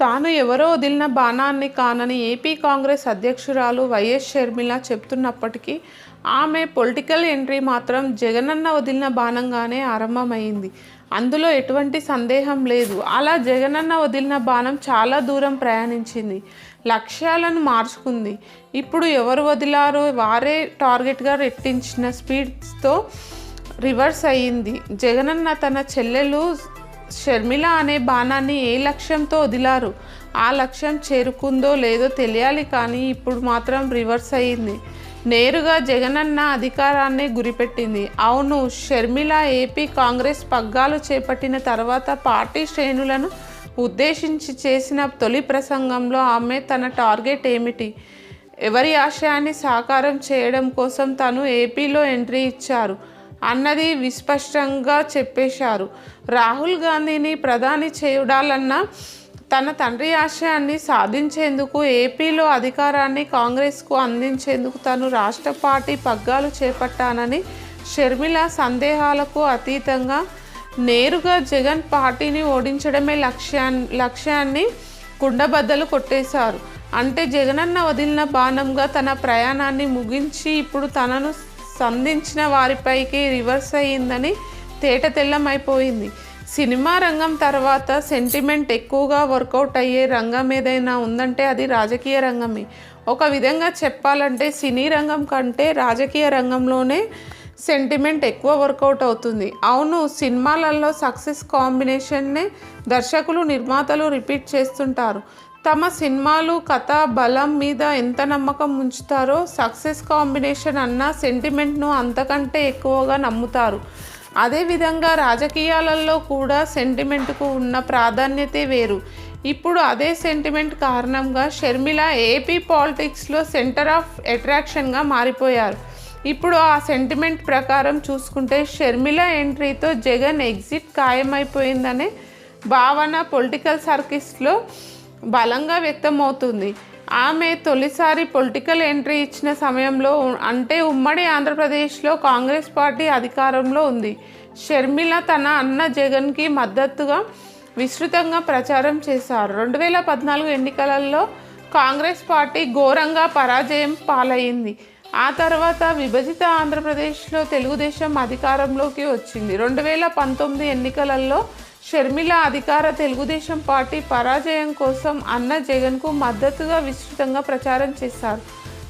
తాను ఎవరో వదిలిన బాణాన్ని కానని ఏపీ కాంగ్రెస్ అధ్యక్షురాలు వైఎస్ షర్మిల చెప్తున్నప్పటికీ ఆమె పొలిటికల్ ఎంట్రీ మాత్రం జగనన్న వదిలిన బాణంగానే ఆరంభమైంది. అందులో ఎటువంటి సందేహం లేదు. అలా జగనన్న వదిలిన బాణం చాలా దూరం ప్రయాణించింది. లక్ష్యాలను మార్చుకుంది. ఇప్పుడు ఎవరు వదిలారో వారే టార్గెట్గా రెట్టించిన స్పీడ్స్తో రివర్స్ అయ్యింది. జగనన్న తన చెల్లెలు షర్మిల అనే బాణాన్ని ఏ లక్ష్యంతో వదిలారు? ఆ లక్ష్యం చేరుకుందో లేదో తెలియాలి కానీ ఇప్పుడు మాత్రం రివర్స్ అయ్యింది. నేరుగా జగనన్న అధికారాన్ని గురిపెట్టింది. అవును షర్మిల ఏపీ కాంగ్రెస్ పగ్గాలు చేపట్టిన తర్వాత పార్టీ శ్రేణులను ఉద్దేశించి చేసిన తొలి ప్రసంగంలో ఆమె తన టార్గెట్ ఏమిటి? ఎవరి ఆశయాన్ని సాకారం చేయడం కోసం తను ఏపీలో ఎంట్రీ ఇచ్చారు. అన్నది విస్పష్టంగా చెప్పేశారు. రాహుల్ గాంధీని ప్రధాని చేయడాలన్న తన తండ్రి ఆశయాన్ని సాధించేందుకు ఏపీలో అధికారాన్ని కాంగ్రెస్కు అందించేందుకు తను రాష్ట్ర పార్టీ పగ్గాలు చేపట్టానని షర్మిల సందేహాలకు అతీతంగా నేరుగా జగన్ పార్టీని ఓడించడమే లక్ష్యాన్ని లక్ష్యాన్ని కుండబద్దలు కొట్టేశారు. అంటే జగనన్న వదిలిన బాణంగా తన ప్రయాణాన్ని ముగించి ఇప్పుడు తనను సంధించిన వారిపైకి రివర్స్ అయ్యిందని తేట తెల్లమైపోయింది. సినిమా రంగం తర్వాత సెంటిమెంట్ ఎక్కువగా వర్కౌట్ అయ్యే రంగం ఏదైనా ఉందంటే అది రాజకీయ రంగమే. ఒక విధంగా చెప్పాలంటే సినీ రంగం కంటే రాజకీయ రంగంలోనే సెంటిమెంట్ ఎక్కువ వర్కౌట్ అవుతుంది. అవును సినిమాలలో సక్సెస్ కాంబినేషన్నే దర్శకులు నిర్మాతలు రిపీట్ చేస్తుంటారు. తమ సినిమాలు కథ బలం మీద ఎంత నమ్మకం ఉంచుతారో సక్సెస్ కాంబినేషన్ అన్న సెంటిమెంట్ను అంతకంటే ఎక్కువగా నమ్ముతారు. అదేవిధంగా రాజకీయాలలో కూడా సెంటిమెంట్కు ఉన్న ప్రాధాన్యతే వేరు. ఇప్పుడు అదే సెంటిమెంట్ కారణంగా షర్మిల ఏపీ పాలిటిక్స్లో సెంటర్ ఆఫ్ అట్రాక్షన్గా మారిపోయారు. ఇప్పుడు ఆ సెంటిమెంట్ ప్రకారం చూసుకుంటే షర్మిల ఎంట్రీతో జగన్ ఎగ్జిట్ ఖాయమైపోయిందనే భావన పొలిటికల్ సర్కిల్స్లో బలంగా వ్యక్తమవుతుంది. ఆమె తొలిసారి పొలిటికల్ ఎంట్రీ ఇచ్చిన సమయంలో అంటే ఉమ్మడి ఆంధ్రప్రదేశ్లో కాంగ్రెస్ పార్టీ అధికారంలో ఉంది. షర్మిల తన అన్న జగన్కి మద్దతుగా విస్తృతంగా ప్రచారం చేశారు. రెండు వేల పద్నాలుగు ఎన్నికలలో కాంగ్రెస్ పార్టీ ఘోరంగా పరాజయం పాలయ్యింది ఆ తర్వాత విభజిత ఆంధ్రప్రదేశ్లో తెలుగుదేశం అధికారంలోకి వచ్చింది. రెండు వేల పంతొమ్మిది ఎన్నికలలో షర్మిల అధికార తెలుగుదేశం పార్టీ పరాజయం కోసం అన్న జగన్కు మద్దతుగా విస్తృతంగా ప్రచారం చేశారు.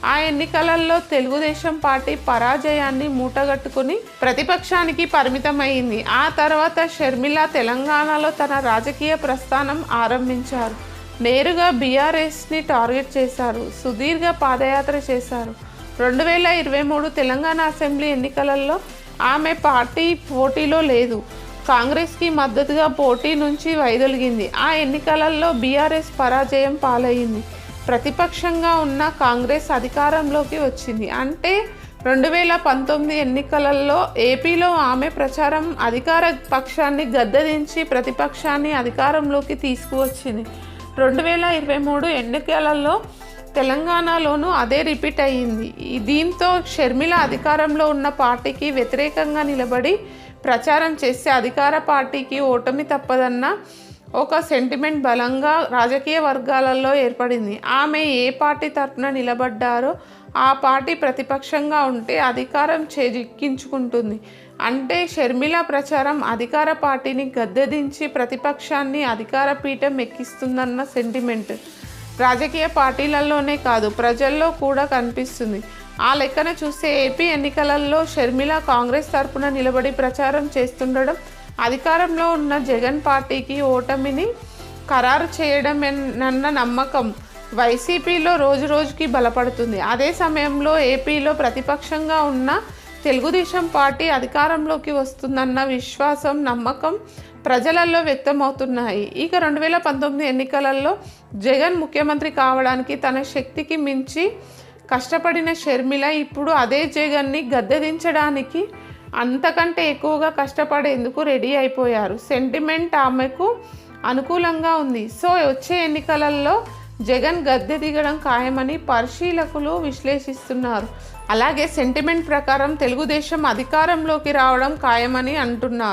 ఆ ఎన్నికలలో తెలుగుదేశం పార్టీ పరాజయాన్ని మూటగట్టుకుని ప్రతిపక్షానికి పరిమితమైంది. ఆ తర్వాత షర్మిల తెలంగాణలో తన రాజకీయ ప్రస్థానం ఆరంభించారు. నేరుగా బీఆర్ఎస్ని టార్గెట్ చేశారు. సుదీర్ఘ పాదయాత్ర చేశారు. రెండు వేల ఇరవై మూడు తెలంగాణ అసెంబ్లీ ఎన్నికలలో ఆమె పార్టీ పోటీలో లేదు. కాంగ్రెస్కి మద్దతుగా పోటీ నుంచి వైదొలిగింది. ఆ ఎన్నికలలో బీఆర్ఎస్ పరాజయం పాలయ్యింది ప్రతిపక్షంగా ఉన్న కాంగ్రెస్ అధికారంలోకి వచ్చింది. అంటే రెండు వేల పంతొమ్మిది ఎన్నికలలో ఏపీలో ఆమె ప్రచారం అధికార పక్షాన్ని గద్దదించి ప్రతిపక్షాన్ని అధికారంలోకి తీసుకువచ్చింది. రెండు వేల ఇరవై మూడు ఎన్నికలలో తెలంగాణలోనూ అదే రిపీట్ అయ్యింది దీంతో షర్మిల అధికారంలో ఉన్న పార్టీకి వ్యతిరేకంగా నిలబడి ప్రచారం చేస్తే అధికార పార్టీకి ఓటమి తప్పదన్న ఒక సెంటిమెంట్ బలంగా రాజకీయ వర్గాలలో ఏర్పడింది. ఆమె ఏ పార్టీ తరఫున నిలబడ్డారో ఆ పార్టీ ప్రతిపక్షంగా ఉంటే అధికారం చేజిక్కించుకుంటుంది. అంటే షర్మిల ప్రచారం అధికార పార్టీని గద్దెదించి ప్రతిపక్షాన్ని అధికార పీఠం ఎక్కిస్తుందన్న సెంటిమెంట్ రాజకీయ పార్టీలలోనే కాదు ప్రజల్లో కూడా కనిపిస్తుంది. ఆ లెక్కన చూస్తే ఏపీ ఎన్నికలలో షర్మిల కాంగ్రెస్ తరపున నిలబడి ప్రచారం చేస్తుండడం అధికారంలో ఉన్న జగన్ పార్టీకి ఓటమిని ఖరారు చేయడమేనన్న నమ్మకం వైసీపీలో రోజు రోజుకి బలపడుతుంది. అదే సమయంలో ఏపీలో ప్రతిపక్షంగా ఉన్న తెలుగుదేశం పార్టీ అధికారంలోకి వస్తుందన్న విశ్వాసం నమ్మకం ప్రజలలో వ్యక్తమవుతున్నాయి. ఇక రెండు వేల పంతొమ్మిది ఎన్నికలలో జగన్ ముఖ్యమంత్రి కావడానికి తన శక్తికి మించి కష్టపడిన షర్మిల ఇప్పుడు అదే జగన్ని గద్దెదించడానికి అంతకంటే ఎక్కువగా కష్టపడేందుకు రెడీ అయిపోయారు? సెంటిమెంట్ ఆమెకు అనుకూలంగా ఉంది. సో వచ్చే ఎన్నికలలో జగన్ గద్దె దిగడం ఖాయమని పరిశీలకులు విశ్లేషిస్తున్నారు. అలాగే సెంటిమెంట్ ప్రకారం తెలుగుదేశం అధికారంలోకి రావడం ఖాయమని అంటున్నారు.